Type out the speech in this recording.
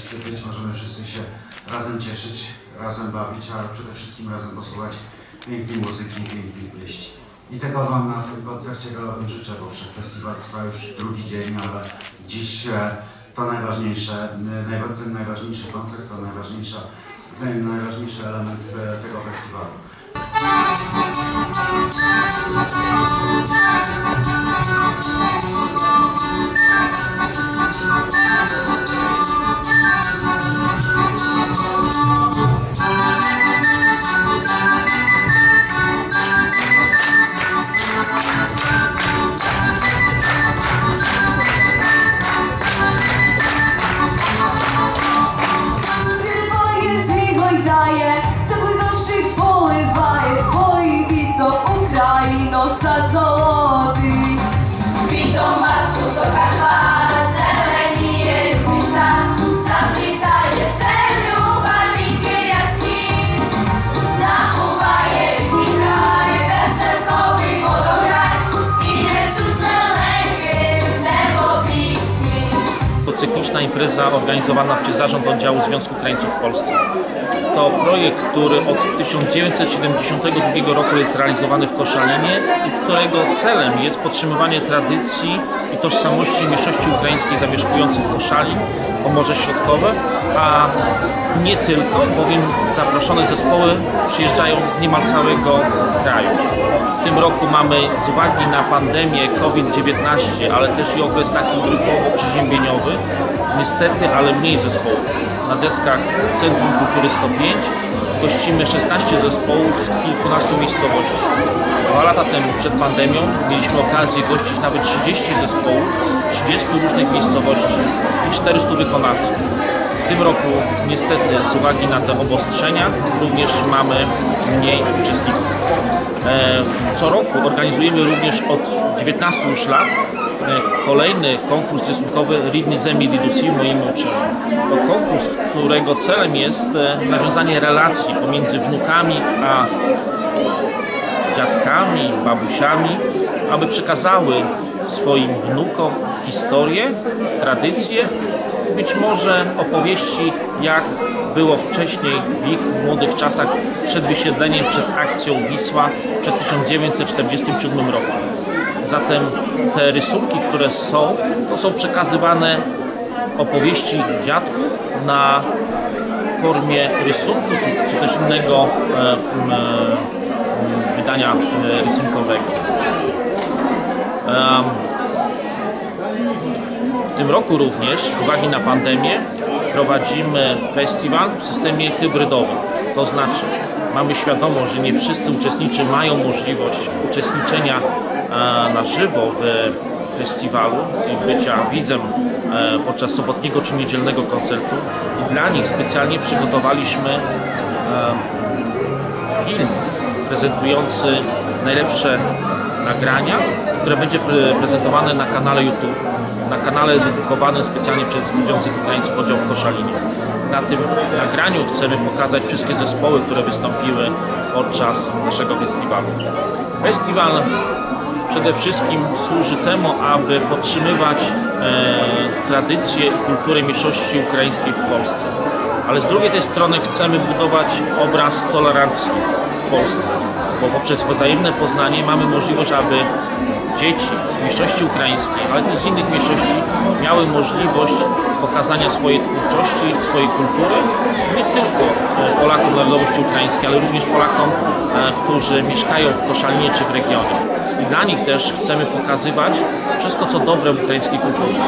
wszyscy być, możemy wszyscy się razem cieszyć, razem bawić, ale przede wszystkim razem posłuchać pięknej muzyki, pięknych pieśni. I tego Wam na tym koncercie galowym życzę, bo festiwal trwa już drugi dzień, ale dziś e, to najważniejsze, e, ten najważniejszy koncert, to najważniejsza, e, najważniejszy element tego festiwalu. Cykliczna impreza organizowana przez Zarząd Oddziału Związku Krańców w Polsce. To projekt, który od 1972 roku jest realizowany w Koszalinie i którego celem jest podtrzymywanie tradycji i tożsamości mniejszości ukraińskiej zamieszkujących Koszalin, Pomorze Środkowe, a nie tylko, bowiem zaproszone zespoły przyjeżdżają z niemal całego kraju. W tym roku mamy z uwagi na pandemię COVID-19, ale też i okres taki grypowo-przeziębieniowy, niestety, ale mniej zespołów. Na deskach Centrum Kultury 105 gościmy 16 zespołów z kilkunastu miejscowości. Dwa lata temu, przed pandemią, mieliśmy okazję gościć nawet 30 zespołów z 30 różnych miejscowości i 400 wykonawców. Tym roku niestety z uwagi na te obostrzenia również mamy mniej uczestników. E, Co roku organizujemy również od 19 już lat e, kolejny konkurs rysunkowy Ridni Zemi Lidusi moim uczelni. To konkurs, którego celem jest e, nawiązanie relacji pomiędzy wnukami a dziadkami, babusiami, aby przekazały swoim wnukom historię, tradycje, być może opowieści, jak było wcześniej w ich młodych czasach przed wysiedleniem, przed akcją Wisła przed 1947 rokiem. Zatem te rysunki, które są, to są przekazywane opowieści dziadków na formie rysunku czy, czy też innego e, e, wydania e, rysunkowego. W tym roku również, z uwagi na pandemię, prowadzimy festiwal w systemie hybrydowym. To znaczy, mamy świadomość, że nie wszyscy uczestnicy mają możliwość uczestniczenia e, na żywo w festiwalu i bycia widzem e, podczas sobotniego czy niedzielnego koncertu. I dla nich specjalnie przygotowaliśmy e, film prezentujący najlepsze nagrania, które będzie pre- prezentowane na kanale YouTube, na kanale dedykowanym specjalnie przez Związek Ukraińców Oddział w Koszalinie. Na tym nagraniu chcemy pokazać wszystkie zespoły, które wystąpiły podczas naszego festiwalu. Festiwal przede wszystkim służy temu, aby podtrzymywać e, tradycje i kulturę mniejszości ukraińskiej w Polsce. Ale z drugiej tej strony chcemy budować obraz tolerancji w Polsce, bo poprzez wzajemne poznanie mamy możliwość, aby dzieci mniejszości ukraińskiej, ale też z innych mniejszości miały możliwość pokazania swojej twórczości, swojej kultury, nie tylko e, Polakom narodowości ukraińskiej, ale również Polakom, e, którzy mieszkają w Koszalnie czy w regionie. I dla nich też chcemy pokazywać wszystko, co dobre w ukraińskiej kulturze.